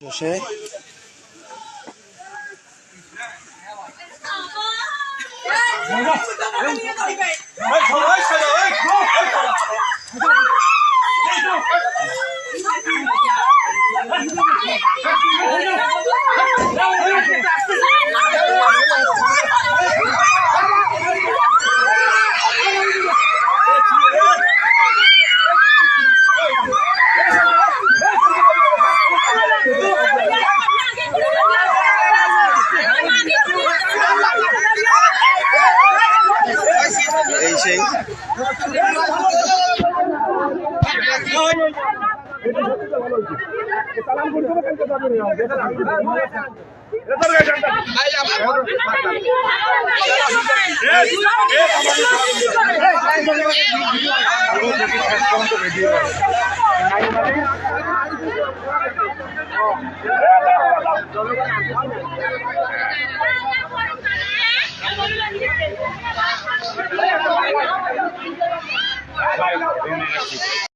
বসে। এই সেই। Video Vem aqui.